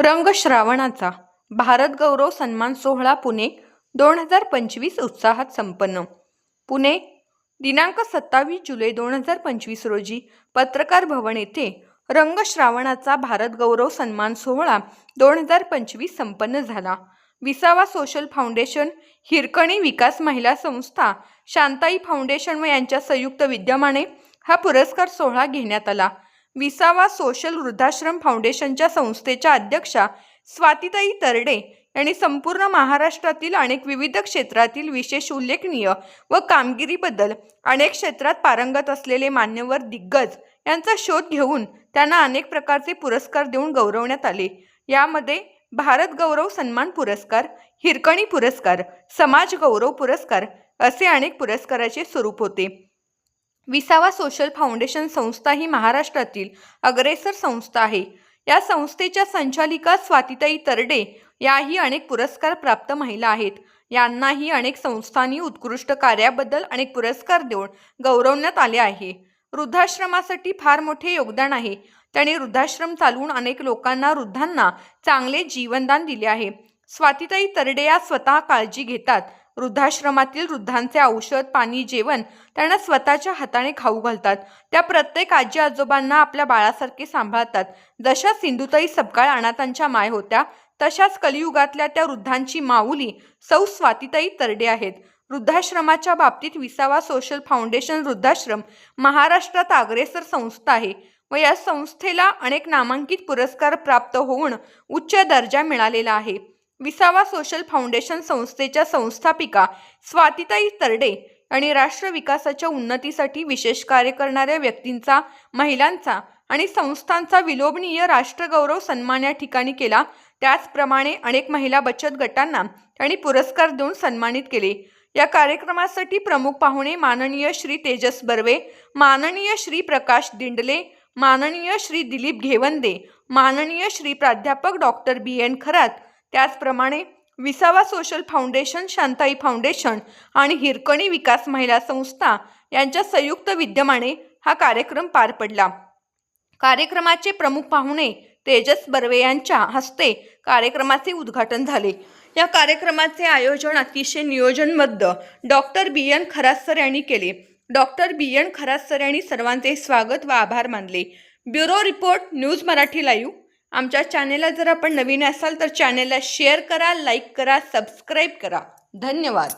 रंग श्रावणाचा भारत गौरव सन्मान सोहळा पुणे दोन हजार पंचवीस उत्साहात संपन्न. पुणे दिनांक सत्तावीस जुलै दोन हजार पंचवीस रोजी पत्रकार भवन येथे रंग श्रावणाचा भारत गौरव सन्मान सोहळा दोन हजार पंचवीस संपन्न झाला. विसावा सोशल फाउंडेशन हिरकणी विकास महिला संस्था शांताई फाउंडेशन व यांच्या संयुक्त विद्यमाने हा पुरस्कार सोहळा घेण्यात आला. विसावा सोशल वृद्धाश्रम फाउंडेशनच्या संस्थेच्या अध्यक्षा स्वातीताई तरडे यांनी संपूर्ण महाराष्ट्रातील अनेक विविध क्षेत्रातील विशेष उल्लेखनीय व कामगिरीबद्दल अनेक क्षेत्रात पारंगत असलेले मान्यवर दिग्गज यांचा शोध घेऊन त्यांना अनेक प्रकारचे पुरस्कार देऊन गौरवण्यात आले. यामध्ये भारत गौरव सन्मान पुरस्कार हिरकणी पुरस्कार समाज गौरव पुरस्कार असे अनेक पुरस्काराचे स्वरूप होते. विसावा सोशल फाउंडेशन संस्था ही महाराष्ट्रातील अग्रेसर संस्था आहे. या संस्थेच्या संचालिका स्वातिताई तरडे याही अनेक पुरस्कार प्राप्त महिला आहेत. यांनाही अनेक संस्थांनी उत्कृष्ट कार्याबद्दल अनेक पुरस्कार देऊन गौरवण्यात आले आहे. वृद्धाश्रमासाठी फार मोठे योगदान आहे. त्याने वृद्धाश्रम चालवून अनेक लोकांना वृद्धांना चांगले जीवनदान दिले आहे. स्वातिताई तरडे या स्वतः काळजी घेतात. वृद्धाश्रमातील वृद्धांचे औषध पाणी जेवण त्यांना स्वतःच्या हाताने खाऊ घालतात. त्या प्रत्येक आजी आजोबांना आपल्या बाळासारखे सांभाळतात. जशा सिंधुताई सपकाळ अनाथांच्या माय होत्या तशाच कलियुगातल्या त्या वृद्धांची माऊली सौ स्वातीताई तरडे आहेत. वृद्धाश्रमाच्या बाबतीत विसावा सोशल फाउंडेशन वृद्धाश्रम महाराष्ट्रात अग्रेसर संस्था आहे व या संस्थेला अनेक नामांकित पुरस्कार प्राप्त होऊन उच्च दर्जा मिळालेला आहे. विसावा सोशल फाउंडेशन संस्थेच्या संस्थापिका स्वातिताई तरडे आणि राष्ट्र विकासाच्या उन्नतीसाठी विशेष कार्य करणाऱ्या व्यक्तींचा महिलांचा आणि संस्थांचा विलोभनीय राष्ट्रगौरव सन्मान या ठिकाणी केला. त्याचप्रमाणे अनेक महिला बचत गटांना त्यांनी पुरस्कार देऊन सन्मानित केले. या कार्यक्रमासाठी प्रमुख पाहुणे माननीय श्री तेजस बर्वे माननीय श्री प्रकाश दिंडले माननीय श्री दिलीप घेवंदे माननीय श्री प्राध्यापक डॉक्टर बी एन खरात त्याचप्रमाणे विसावा सोशल फाउंडेशन शांताई फाउंडेशन आणि हिरकणी विकास महिला संस्था यांच्या संयुक्त विद्यमाने हा कार्यक्रम पार पडला. कार्यक्रमाचे प्रमुख पाहुणे तेजस बर्वे यांच्या हस्ते कार्यक्रमाचे उद्घाटन झाले. या कार्यक्रमाचे आयोजन अतिशय नियोजनबद्ध डॉक्टर बी एन खरासर यांनी केले. डॉक्टर बी एन खरासर यांनी सर्वांचे स्वागत व आभार मानले. Bureau report news Marathi live. आमच्या चॅनेलला जर आपण नवीन असाल तर चॅनेलला शेअर करा लाईक करा सबस्क्राईब करा. धन्यवाद.